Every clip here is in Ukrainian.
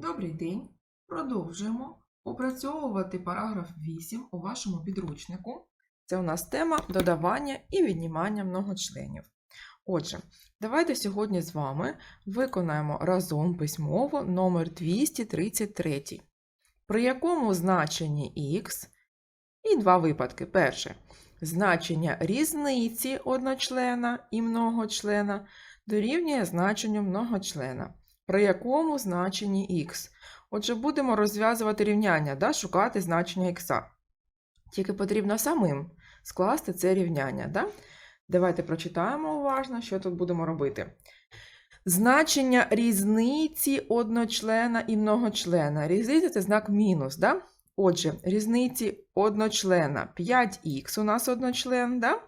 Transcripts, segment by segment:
Добрий день! Продовжуємо опрацьовувати параграф 8 у вашому підручнику. Це у нас тема додавання і віднімання многочленів. Отже, давайте сьогодні з вами виконаємо разом письмово номер 233, при якому значенні х і два випадки. Перше значення різниці одночлена і многочлена дорівнює значенню многочлена при якому значенні х. Отже, будемо розв'язувати рівняння, да, шукати значення х. Тільки потрібно самим скласти це рівняння. Да? Давайте прочитаємо уважно, що тут будемо робити. Значення різниці одночлена і многочлена. Різниця це знак мінус. Да? Отже, різниці одночлена 5х у нас одночлен, да?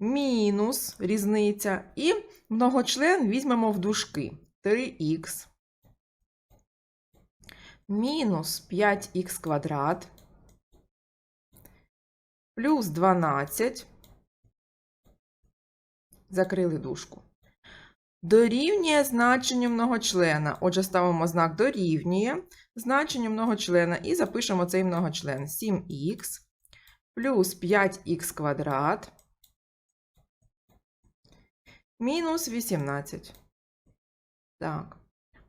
мінус різниця. І многочлен візьмемо в дужки. 3х мінус 5х квадрат плюс 12. Закрили дужку. Дорівнює значенню многочлена. Отже, ставимо знак дорівнює значенню многочлена і запишемо цей многочлен 7х плюс 5х квадрат мінус 18. Так.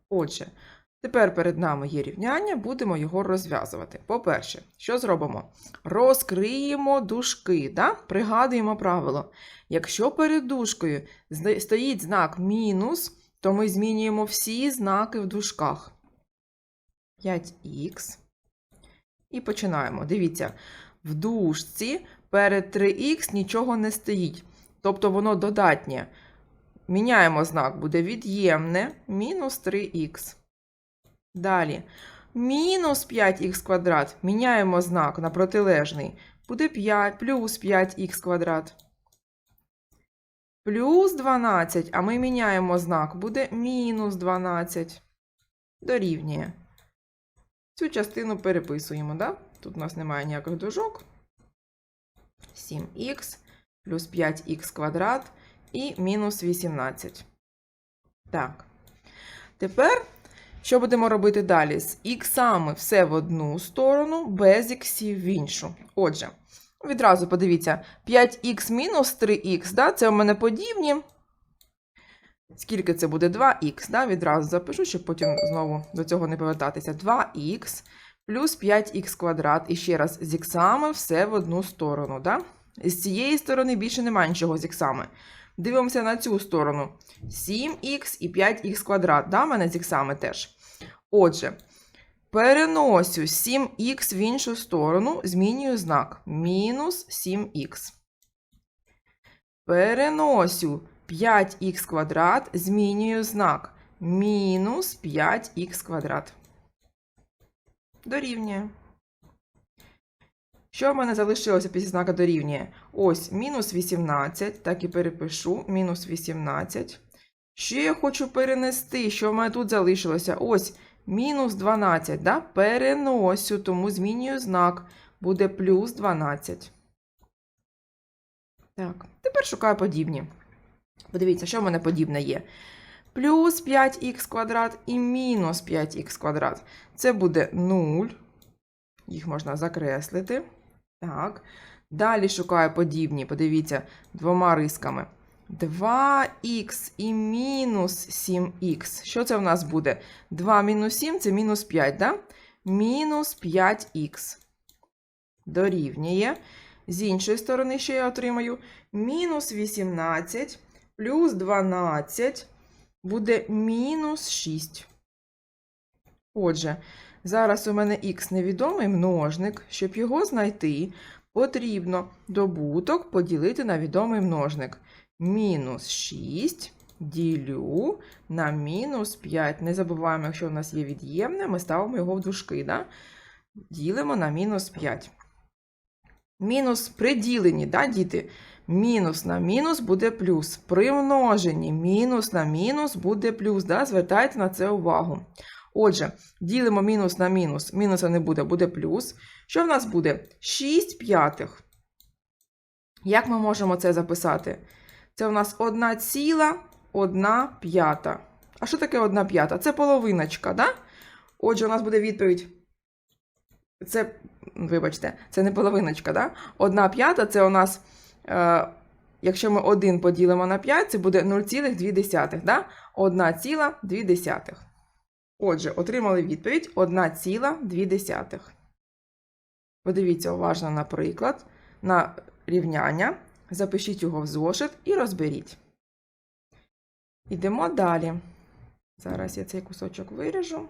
Отже, тепер перед нами є рівняння, будемо його розв'язувати. По-перше, що зробимо? Розкриємо дужки, да? пригадуємо правило. Якщо перед дужкою стоїть знак мінус, то ми змінюємо всі знаки в дужках. 5х. І починаємо. Дивіться, в дужці перед 3х нічого не стоїть. Тобто воно додатнє. Міняємо знак, буде від'ємне мінус 3х. Далі. Мінус 5х квадрат. Міняємо знак на протилежний. Буде 5 плюс 5х квадрат. Плюс 12, а ми міняємо знак, буде мінус 12. Дорівнює. Цю частину переписуємо, да? Тут у нас немає ніяких дужок. 7х плюс 5х квадрат і мінус 18. Так. Тепер, що будемо робити далі? З іксами все в одну сторону, без іксів в іншу. Отже, відразу подивіться, 5х мінус 3х, да, це у мене подібні. Скільки це буде 2х, да? відразу запишу, щоб потім знову до цього не повертатися. 2х плюс 5х квадрат. І ще раз, з іксами все в одну сторону. Да? З цієї сторони більше немає нічого з іксами. Дивимося на цю сторону. 7х і 5х квадрат. Да, мене з іксами теж. Отже, переносю 7х в іншу сторону, змінюю знак. Мінус 7х. Переносю 5х квадрат, змінюю знак. Мінус 5х квадрат. Дорівнює. Що в мене залишилося після знака дорівнює? Ось мінус 18, так і перепишу, мінус 18. Що я хочу перенести? Що в мене тут залишилося? Ось мінус 12, да? переносю, тому змінюю знак. Буде плюс 12. Так, тепер шукаю подібні. Подивіться, що в мене подібне є. Плюс 5х квадрат і мінус 5х квадрат. Це буде 0. Їх можна закреслити. Так. Далі шукаю подібні, подивіться, двома рисками. 2х і мінус 7х. Що це в нас буде? 2 мінус 7 це мінус 5, да? Мінус 5х. Дорівнює. З іншої сторони, що я отримаю? Мінус 18 плюс 12 буде мінус 6. Отже, зараз у мене х невідомий множник. Щоб його знайти, потрібно добуток поділити на відомий множник. Мінус 6 ділю на мінус 5. Не забуваємо, якщо у нас є від'ємне, ми ставимо його в дужки. Да? Ділимо на мінус 5. Мінус при діленні, да, діти? Мінус на мінус буде плюс. При множенні мінус на мінус буде плюс. Да? Звертайте на це увагу. Отже, ділимо мінус на мінус. Мінуса не буде, буде плюс. Що в нас буде? 6 п'ятих. Як ми можемо це записати? Це у нас 1 ціла 1 п'ята. А що таке 1 п'ята? Це половиночка, да? Отже, у нас буде відповідь. Це, вибачте, це не половиночка, да? Одна п'ята це у нас, е, якщо ми 1 поділимо на 5, це буде 0,2. Да? 1,2. Отже, отримали відповідь 1,2. Подивіться уважно на приклад, на рівняння, запишіть його в зошит і розберіть. Йдемо далі. Зараз я цей кусочок виріжу.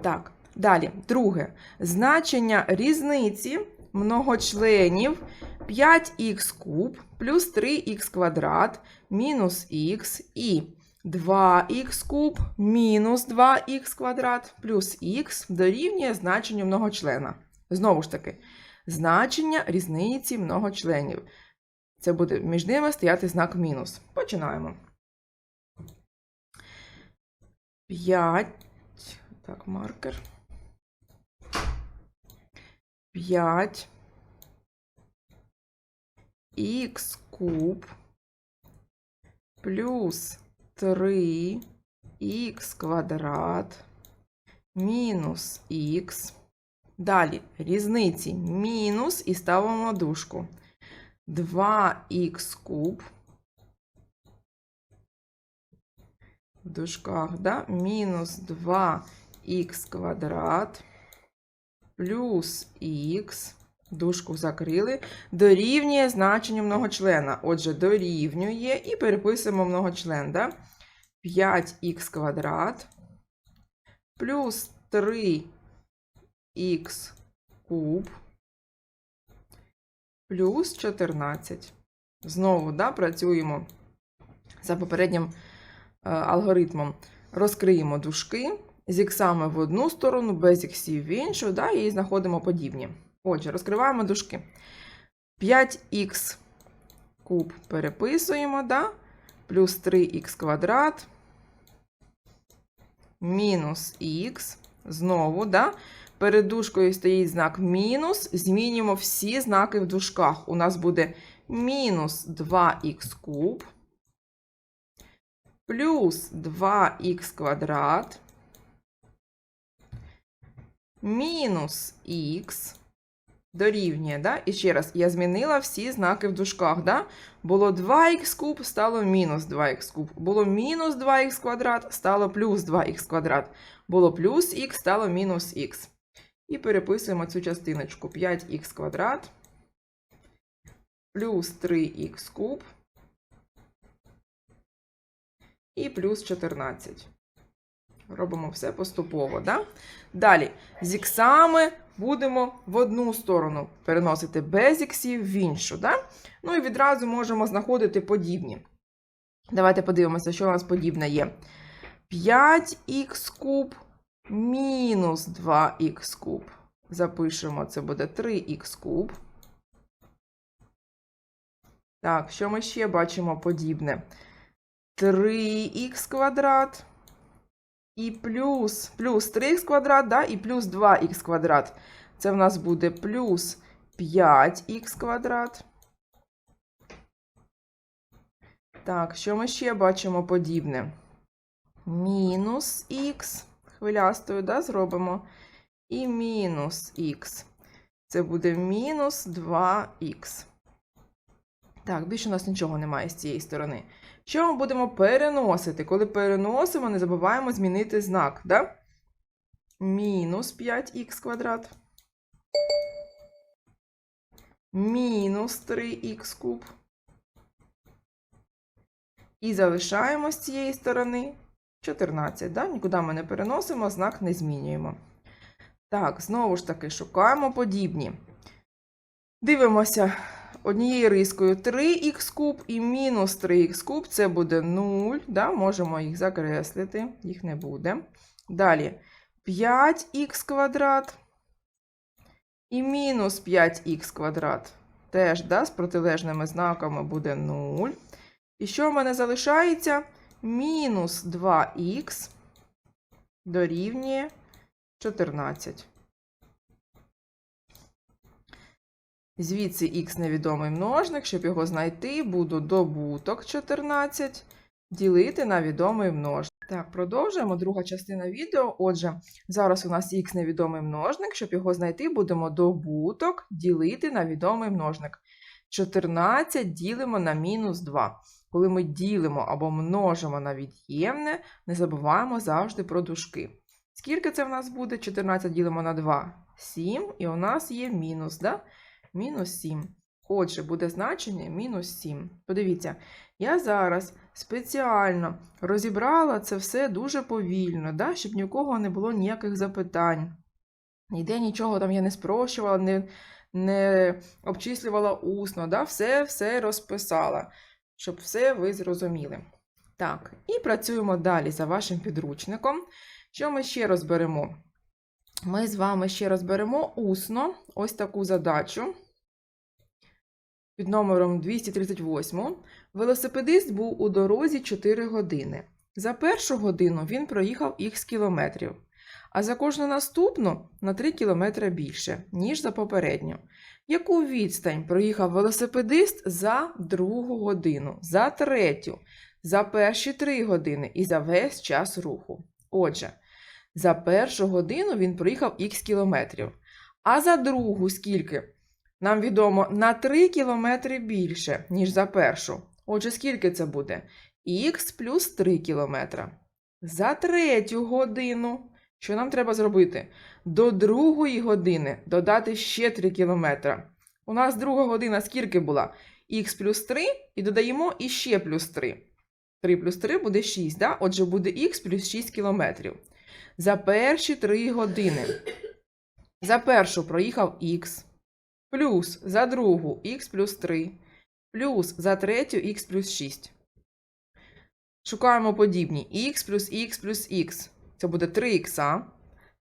Так, далі. Друге. Значення різниці многочленів 5х куб плюс 3х квадрат мінус х і 2х куб мінус 2х квадрат плюс х дорівнює значенню многочлена. Знову ж таки, значення різниці многочленів. Це буде між ними стояти знак мінус. Починаємо. 5. Так, маркер. 5. Х куб плюс 3 х квадрат мінус х. Далі різниці мінус і ставимо дужку. 2х куб. В дужках, да? Мінус 2х квадрат плюс х. Дужку закрили. Дорівнює значенню многочлена. Отже, дорівнює і переписуємо многочлен. Да? 5х квадрат плюс 3х куб плюс 14. Знову да, працюємо за попереднім е, алгоритмом. Розкриємо дужки з іксами в одну сторону, без іксів в іншу, да, і знаходимо подібні. Отже, розкриваємо дужки. 5х куб переписуємо, да, плюс 3х квадрат, мінус х. Знову, да, перед дужкою стоїть знак мінус. Змінюємо всі знаки в дужках. У нас буде мінус 2х куб плюс 2х квадрат мінус х дорівнює. Да? І ще раз, я змінила всі знаки в дужках. Да? Було 2х куб, стало мінус 2х куб. Було мінус 2х квадрат, стало плюс 2х квадрат. Було плюс х, стало мінус х. І переписуємо цю частиночку 5х квадрат плюс 3х куб і плюс 14. Робимо все поступово. Да? Далі, з іксами будемо в одну сторону переносити без іксів в іншу. Да? Ну і відразу можемо знаходити подібні. Давайте подивимося, що у нас подібне є. 5х куб мінус 2х куб. Запишемо, це буде 3х куб. Так, що ми ще бачимо подібне? 3х квадрат і плюс, плюс 3х квадрат, да, і плюс 2х квадрат. Це в нас буде плюс 5х квадрат. Так, що ми ще бачимо подібне? Мінус х, хвилястою, да, зробимо. І мінус х. Це буде мінус 2х. Так, більше у нас нічого немає з цієї сторони. Що ми будемо переносити? Коли переносимо, не забуваємо змінити знак, да? Мінус 5х квадрат. Мінус 3х куб. І залишаємо з цієї сторони 14. Да? Нікуди ми не переносимо, знак не змінюємо. Так, знову ж таки, шукаємо подібні. Дивимося однією рискою 3х куб і мінус 3х куб. Це буде 0. Да? Можемо їх закреслити, їх не буде. Далі 5х квадрат і мінус 5х квадрат. Теж да, з протилежними знаками буде 0. І що в мене залишається? Мінус 2х дорівнює 14. Звідси х невідомий множник, щоб його знайти, буду добуток 14 ділити на відомий множник. Так, продовжуємо. Друга частина відео. Отже, зараз у нас х невідомий множник. Щоб його знайти, будемо добуток ділити на відомий множник. 14 ділимо на мінус 2. Коли ми ділимо або множимо на від'ємне, не забуваємо завжди про дужки. Скільки це в нас буде? 14 ділимо на 2. 7, і у нас є мінус, да? Мінус 7. Отже, буде значення мінус 7. Подивіться, я зараз спеціально розібрала це все дуже повільно, да? щоб ні у кого не було ніяких запитань. Ніде нічого там я не спрощувала, не, не обчислювала усно, да? все, все розписала, щоб все ви зрозуміли. Так, і працюємо далі за вашим підручником. Що ми ще розберемо? Ми з вами ще розберемо усно ось таку задачу під номером 238. Велосипедист був у дорозі 4 години. За першу годину він проїхав х кілометрів, а за кожну наступну на 3 кілометри більше, ніж за попередню. Яку відстань проїхав велосипедист за другу годину, за третю, за перші 3 години і за весь час руху? Отже, за першу годину він проїхав х кілометрів, а за другу скільки? Нам відомо на 3 кілометри більше, ніж за першу. Отже, скільки це буде? Х плюс 3 кілометра. За третю годину. Що нам треба зробити? До другої години додати ще 3 кілометра. У нас друга година скільки була? Х плюс 3 і додаємо іще плюс 3. 3 плюс 3 буде 6, да? отже буде х плюс 6 кілометрів. За перші 3 години. За першу проїхав х плюс за другу х плюс 3, плюс за третю х плюс 6. Шукаємо подібні х плюс х плюс х. Це буде 3х,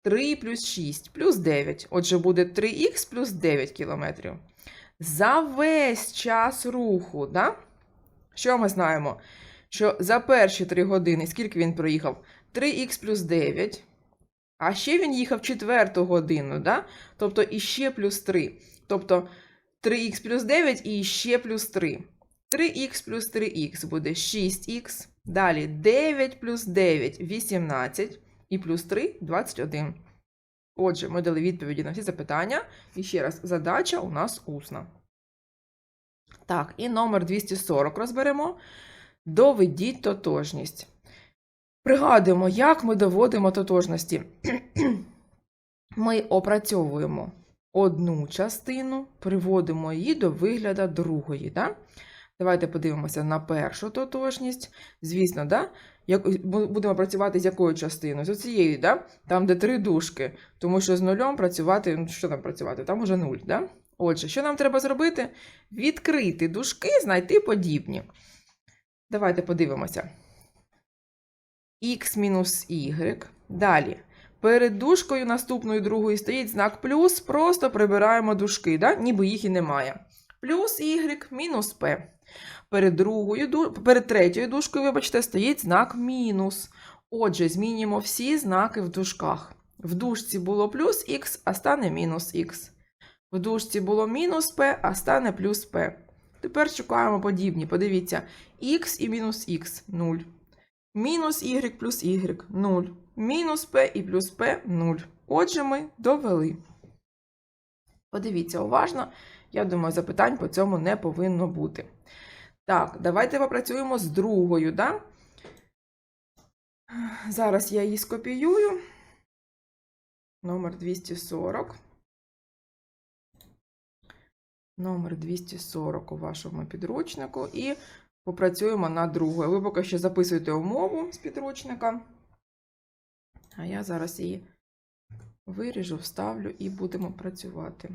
3 плюс 6 плюс 9. Отже, буде 3х плюс 9 кілометрів. За весь час руху, да? що ми знаємо? Що за перші 3 години, скільки він проїхав? 3х плюс 9. А ще він їхав четверту годину, да? тобто іще плюс 3. Тобто 3х плюс 9 і ще плюс 3. 3х плюс 3х буде 6х. Далі 9 плюс 9 18 і плюс 3 21. Отже, ми дали відповіді на всі запитання. І ще раз, задача у нас усна. Так, і номер 240 розберемо. Доведіть тотожність. Пригадуємо, як ми доводимо тотожності. Ми опрацьовуємо одну частину, приводимо її до вигляду другої. Да? Давайте подивимося на першу тотожність. Звісно, да? Як, будемо працювати з якою частиною? З оцією, да? там, де три дужки. Тому що з нульом працювати, ну що там працювати? Там уже нуль. Да? Отже, що нам треба зробити? Відкрити дужки, знайти подібні. Давайте подивимося. Х мінус y. Далі. Перед дужкою наступною другою стоїть знак плюс, просто прибираємо дужки, да? ніби їх і немає. Плюс y мінус p. Перед другою, перед третьою дужкою, вибачте, стоїть знак мінус. Отже, змінюємо всі знаки в дужках. В дужці було плюс х, а стане мінус х. В дужці було мінус p, а стане плюс p. Тепер шукаємо подібні. Подивіться, х і мінус х 0. Мінус y плюс y 0. Мінус p і плюс p 0. Отже, ми довели. Подивіться уважно. Я думаю, запитань по цьому не повинно бути. Так, давайте попрацюємо з другою, да? Зараз я її скопіюю. Номер 240. Номер 240 у вашому підручнику. І попрацюємо над другою. Ви поки що записуєте умову з підручника. А я зараз її виріжу, вставлю і будемо працювати.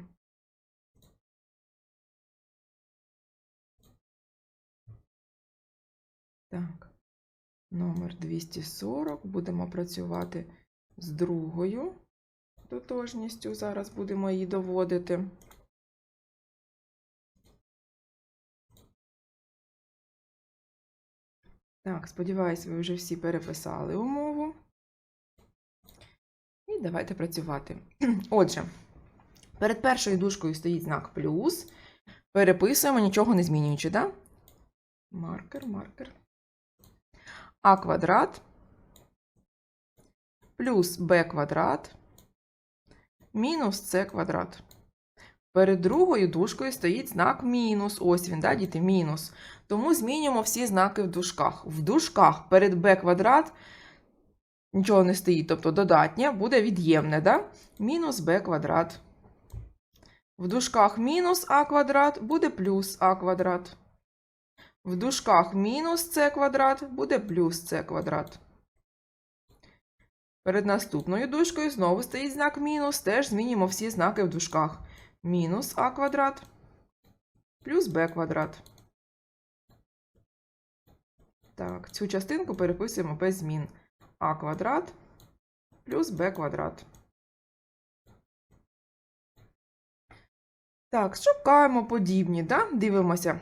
Так, номер 240. Будемо працювати з другою тотожністю. Зараз будемо її доводити. Так, сподіваюсь, ви вже всі переписали умову. І давайте працювати. Отже, перед першою дужкою стоїть знак плюс. Переписуємо, нічого не змінюючи. Да? Маркер, маркер. А квадрат плюс b квадрат мінус c квадрат. Перед другою дужкою стоїть знак мінус. Ось він, да, діти, мінус. Тому змінюємо всі знаки в дужках. В дужках перед b квадрат нічого не стоїть, тобто додатнє, буде від'ємне, да? мінус b квадрат. В дужках мінус а квадрат буде плюс а квадрат. В дужках мінус c квадрат буде плюс c квадрат. Перед наступною дужкою знову стоїть знак мінус, теж змінюємо всі знаки в дужках. Мінус а квадрат плюс b квадрат. Так, цю частинку переписуємо без змін. А квадрат плюс b квадрат. Так, шукаємо подібні, да? Дивимося.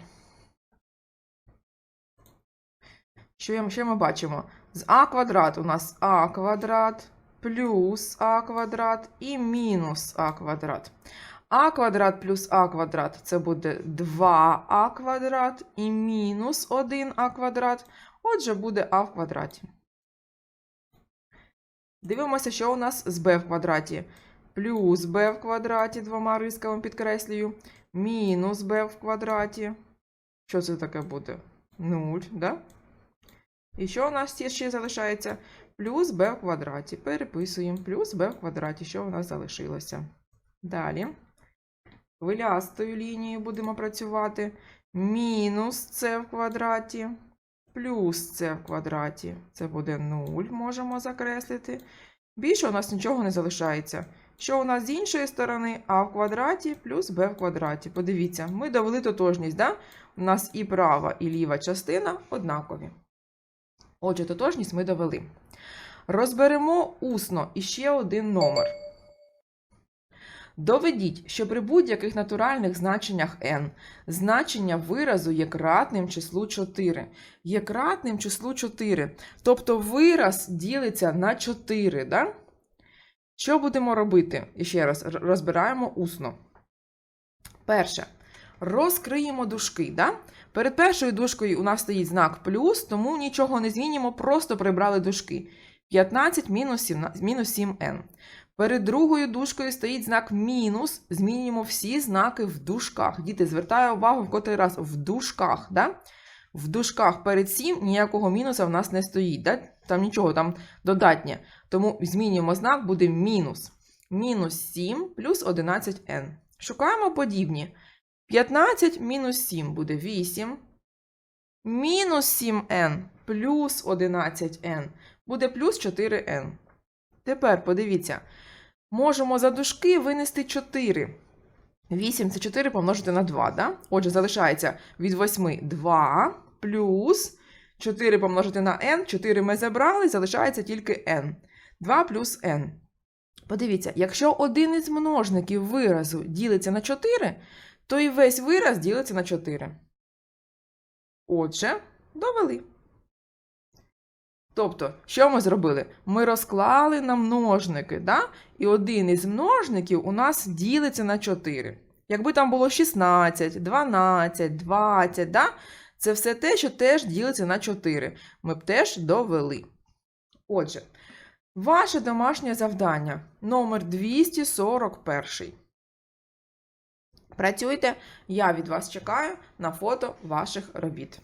Що, що ми бачимо? З а квадрат у нас а квадрат плюс а квадрат і мінус а квадрат. а квадрат плюс а квадрат це буде 2а квадрат і мінус 1а квадрат. Отже, буде а в квадраті. Дивимося, що у нас з b в квадраті. Плюс b в квадраті двома рисками підкреслюю. Мінус b в квадраті. Що це таке буде? 0, да? І що у нас ще залишається? Плюс b в квадраті. Переписуємо. Плюс b в квадраті. Що у нас залишилося? Далі. Хвилястою лінією будемо працювати. Мінус c в квадраті. Плюс c в квадраті. Це буде 0, можемо закреслити. Більше у нас нічого не залишається. Що у нас з іншої сторони? а в квадраті плюс b в квадраті. Подивіться, ми довели тотожність, да? У нас і права, і ліва частина однакові. Отже, тотожність ми довели. Розберемо усно іще один номер. Доведіть, що при будь-яких натуральних значеннях n значення виразу є кратним числу 4. Є кратним числу 4. Тобто вираз ділиться на 4. Да? Що будемо робити? І ще раз розбираємо усно. Перше. Розкриємо дужки. Да? Перед першою дужкою у нас стоїть знак плюс, тому нічого не змінюємо, просто прибрали дужки. 15 мінус 7n. Перед другою дужкою стоїть знак мінус. Змінюємо всі знаки в дужках. Діти, звертаю увагу в котрий раз в дужках. Да? В дужках перед 7 ніякого мінуса в нас не стоїть. Да? Там нічого, там додатнє. Тому змінюємо знак, буде мінус. Мінус 7 плюс 11n. Шукаємо подібні. 15 мінус 7 буде 8. Мінус 7n плюс 11n буде плюс 4n. Тепер подивіться, можемо за дужки винести 4. 8 це 4 помножити на 2, да? Отже, залишається від 8 2 плюс 4 помножити на n. 4 ми забрали, залишається тільки n. 2 плюс n. Подивіться, якщо один із множників виразу ділиться на 4, то і весь вираз ділиться на 4. Отже, довели. Тобто, що ми зробили? Ми розклали на множники, да? і один із множників у нас ділиться на 4. Якби там було 16, 12, 20, да? це все те, що теж ділиться на 4. Ми б теж довели. Отже, ваше домашнє завдання номер 241. Працюйте, я від вас чекаю на фото ваших робіт.